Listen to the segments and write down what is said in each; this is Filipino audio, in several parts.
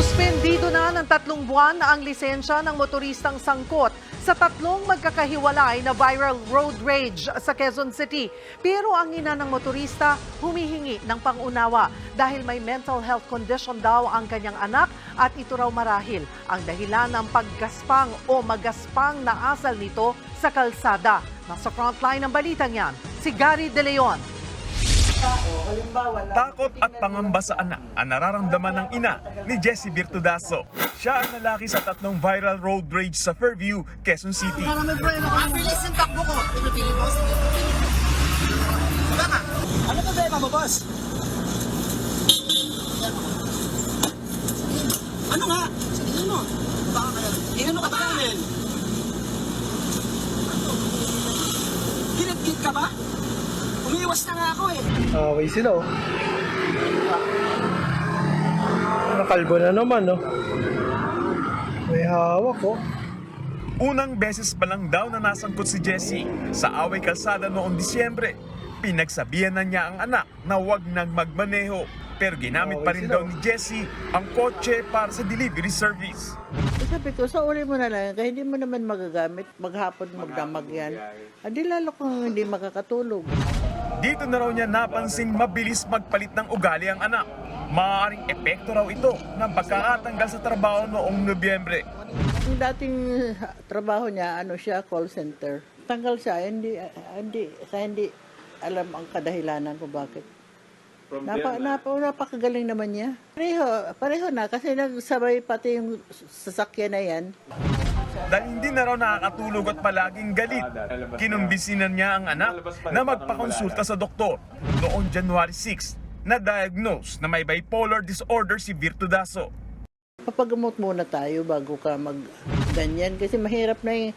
Suspendido na ng tatlong buwan ang lisensya ng motoristang sangkot sa tatlong magkakahiwalay na viral road rage sa Quezon City. Pero ang ina ng motorista humihingi ng pangunawa dahil may mental health condition daw ang kanyang anak at ito raw marahil ang dahilan ng paggaspang o magaspang na asal nito sa kalsada. Nasa frontline ng balitang yan, si Gary De Leon. Takot at pangamba sa anak ang nararamdaman ng ina ni Jessie Virtudaso. Siya ang lalaki sa tatlong viral road rage sa Fairview, Quezon City. Ang bilis ng takbo ko. Pinipili mo. Ka? Ano problema mo, boss? Ano nga? Sabihin mo. Baka kaya. Inano ka ba namin? Ginit-git ka ba? Umiiwas na nga ako eh. Okay sila oh. Nakalbo na naman oh. May hawak oh. Unang beses pa lang daw na nasangkot si Jessie sa away kalsada noong Disyembre. Pinagsabihan na niya ang anak na huwag nang magmaneho. Pero ginamit pa rin daw ni Jessie ang kotse para sa delivery service. Eh, Sabi ko, sa uli mo na lang, kaya hindi mo naman magagamit, maghapon magdamag yan. Adi lalo kung hindi makakatulog. Dito na raw niya napansing mabilis magpalit ng ugali ang anak. Maaaring epekto raw ito ng pagkakatanggal sa trabaho noong Nobyembre. Yung dating uh, trabaho niya, ano siya, call center. Tanggal siya, hindi, uh, hindi, sa hindi alam ang kadahilanan kung bakit. Napa, napa, napakagaling naman niya. Pareho, pareho na kasi nagsabay pati yung sasakyan na yan. Dahil hindi na raw nakakatulog at palaging galit. Kinumbisinan niya ang anak na magpakonsulta sa doktor. Noong January 6, na-diagnose na may bipolar disorder si Virtudaso. Papagamot muna tayo bago ka mag ganyan kasi mahirap na yung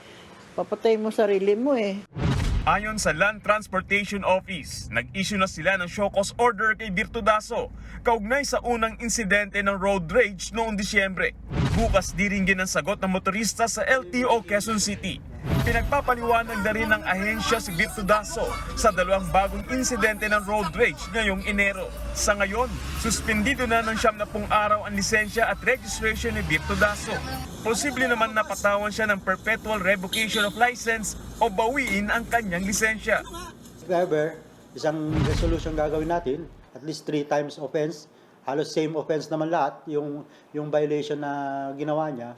papatay mo sarili mo eh. Ayon sa Land Transportation Office, nag-issue na sila ng show cause order kay Virtudaso kaugnay sa unang insidente ng road rage noong Disyembre. Bukas diringgin ang sagot ng motorista sa LTO Quezon City. Pinagpapaliwanag na rin ng ahensya si Virtudaso sa dalawang bagong insidente ng road rage ngayong Enero. Sa ngayon, suspendido na ng siyam na pung araw ang lisensya at registration ni Virtudaso. Posible naman napatawan siya ng perpetual revocation of license o bawiin ang kanyang lisensya. If ever, isang resolution gagawin natin, at least three times offense, halos same offense naman lahat, yung, yung violation na ginawa niya,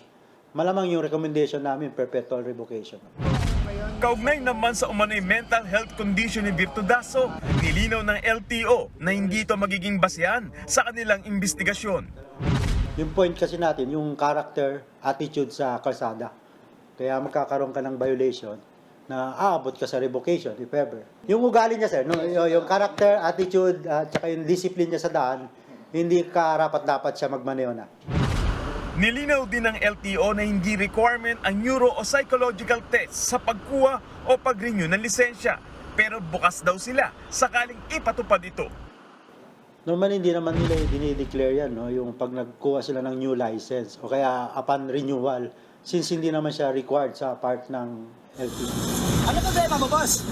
malamang yung recommendation namin, perpetual revocation. Kaugnay naman sa umano'y mental health condition ni Virtudaso, nilinaw ng LTO na hindi ito magiging basehan sa kanilang investigasyon. Yung point kasi natin, yung character, attitude sa kalsada. Kaya magkakaroon ka ng violation na aabot ka sa revocation, if ever. Yung ugali niya, sir, no, yung, character, attitude, at saka yung discipline niya sa daan, hindi ka rapat-dapat siya magmaneho na. Nilinaw din ng LTO na hindi requirement ang neuro o psychological test sa pagkuha o pag-renew ng lisensya. Pero bukas daw sila sakaling ipatupad ito. Normally, hindi naman nila dinideclare yan, no? yung pag nagkuha sila ng new license o kaya upon renewal, since hindi naman siya required sa part ng LTO. Ano problema mo, boss?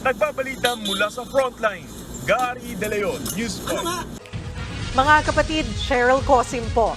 Nagbabalita mula sa frontline, Gary De Leon, News Ano? Mga kapatid, Cheryl Cosim po.